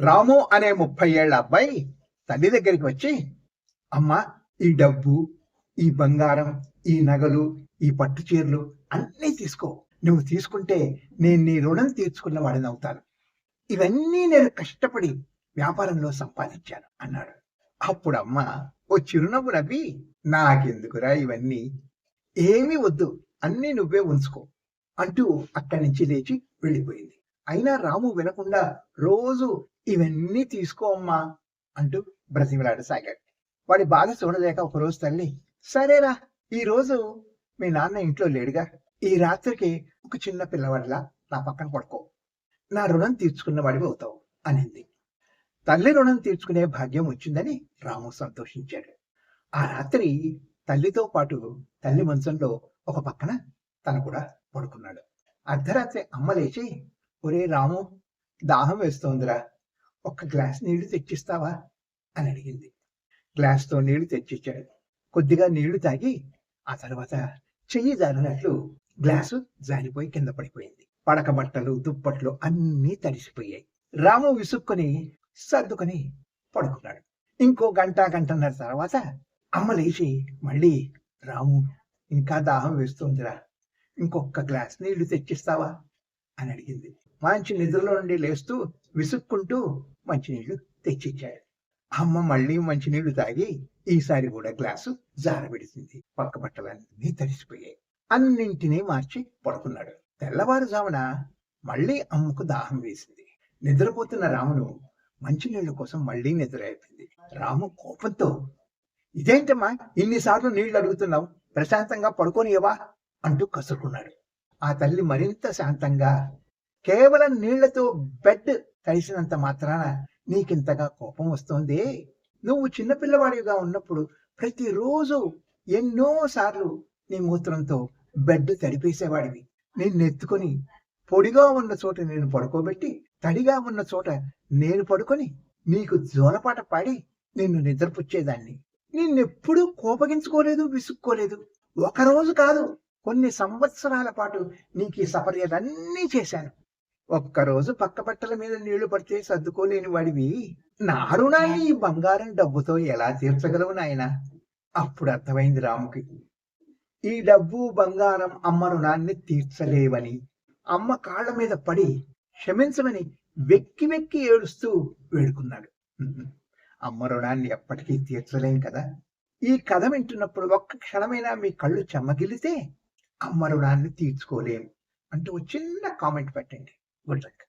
రాము అనే ముప్పై ఏళ్ళ అబ్బాయి తల్లి దగ్గరికి వచ్చి అమ్మ ఈ డబ్బు ఈ బంగారం ఈ నగలు ఈ పట్టు చీరలు అన్నీ తీసుకో. నువ్వు తీసుకుంటే నేను నీ రుణం తీర్చుకున్న వాడిని అవుతాను. ఇవన్నీ నేను కష్టపడి వ్యాపారంలో సంపాదించాను అన్నాడు. అప్పుడు అమ్మ ఓ చిరునవ్వు నవ్వి నాకెందుకురా ఇవన్నీ? ఏమీ వద్దు అన్నీ నువ్వే ఉంచుకో అంటూ అక్కడి నుంచి లేచి వెళ్ళిపోయింది. అయినా రాము వినకుండా రోజు ఇవన్నీ తీసుకో అమ్మా అంటూ బ్రతిమలాడసాగాడు వాడి బాధ చూడలేక ఒకరోజు తల్లి సరేరా ఈ రోజు మీ నాన్న ఇంట్లో లేడుగా. ఈ రాత్రికి ఒక చిన్న పిల్లవాడిలా నా పక్కన పడుకో. నా రుణం తీర్చుకున్న వాడివి అవుతావు అనింది. తల్లి రుణం తీర్చుకునే భాగ్యం వచ్చిందని రాము సంతోషించాడు. ఆ రాత్రి తల్లితో పాటు తల్లి మంచంలో ఒక పక్కన తను కూడా పడుకున్నాడు. అర్ధరాత్రి అమ్మ లేచి ఒరే రాము దాహం వేస్తోందిరా. ఒక్క గ్లాస్ నీళ్ళు తెచ్చిస్తావా? అని అడిగింది. గ్లాస్తో నీళ్ళు తెచ్చిచ్చాడు. కొద్దిగా నీళ్ళు తాగి ఆ తర్వాత చెయ్యి జారినట్లు గ్లాసు జారిపోయి కింద పడిపోయింది. పడక బట్టలు దుప్పట్లు అన్నీ తడిసిపోయాయి. రాము విసుక్కుని సర్దుకొని పడుకున్నాడు. ఇంకో గంట గంటన్నర తర్వాత అమ్మ లేచి మళ్ళీ రాము ఇంకా దాహం వేస్తుందిరా. ఇంకొక గ్లాస్ నీళ్ళు తెచ్చిస్తావా? అని అడిగింది. మంచి నిద్రలో నుండి లేస్తూ విసుక్కుంటూ మంచినీళ్ళు తెచ్చిచ్చాడు. అమ్మ మళ్ళీ మంచినీళ్ళు తాగి ఈసారి కూడా గ్లాసు జారబెడిసింది పక్క బట్టలన్నీ తడిసిపోయాయి. అన్నింటినీ మార్చి పడుకున్నాడు. తెల్లవారుజామున మళ్ళీ అమ్మకు దాహం వేసింది. నిద్రపోతున్న రామును మంచినీళ్ళ కోసం మళ్ళీ నిద్ర అయిపోయింది. రాము కోపంతో ఇదేంటమ్మా ఇన్నిసార్లు నీళ్ళు అడుగుతున్నావు? ప్రశాంతంగా పడుకోనియవా? అంటూ కసురుకున్నాడు. ఆ తల్లి మరింత శాంతంగా కేవలం నీళ్ళతో బెడ్ తడిసినంత మాత్రాన నీకింతగా కోపం వస్తోంది. నువ్వు చిన్నపిల్లవాడిగా ఉన్నప్పుడు ప్రతిరోజు ఎన్నోసార్లు నీ మూత్రంతో బెడ్ తడిపేసేవాడివి. నిన్నెత్తుకొని పొడిగా ఉన్న చోట నేను పడుకోబెట్టి తడిగా ఉన్న చోట నేను పడుకొని నీకు జోలపాట పాడి నిన్ను నిద్రపుచ్చేదాన్ని. నిన్నెప్పుడూ కోపగించుకోలేదు విసుక్కోలేదు. ఒకరోజు కాదు కొన్ని సంవత్సరాల పాటు నీకు ఈ సపర్యలన్నీ చేశాను. ఒక్కరోజు పక్క బట్టల మీద నీళ్ళు పడితే సర్దుకోలేని వాడివి. నా రుణాన్ని ఈ బంగారం డబ్బుతో ఎలా తీర్చగలవు నాయనా? అప్పుడు అర్థమైంది రాముకి. ఈ డబ్బు బంగారం అమ్మ రుణాన్ని తీర్చలేవని అమ్మ కాళ్ళ మీద పడి క్షమించమని వెక్కి వెక్కి ఏడుస్తూ వేడుకున్నాడు. అమ్మ రుణాన్ని ఎప్పటికీ తీర్చలేం కదా? ఈ కథ వింటున్నప్పుడు ఒక్క క్షణమైనా మీ కళ్ళు చెమ్మగిలితే అమ్మ రుణాన్ని తీర్చుకోలేము అంటూ చిన్న కామెంట్ పెట్టండి. Poczekaj.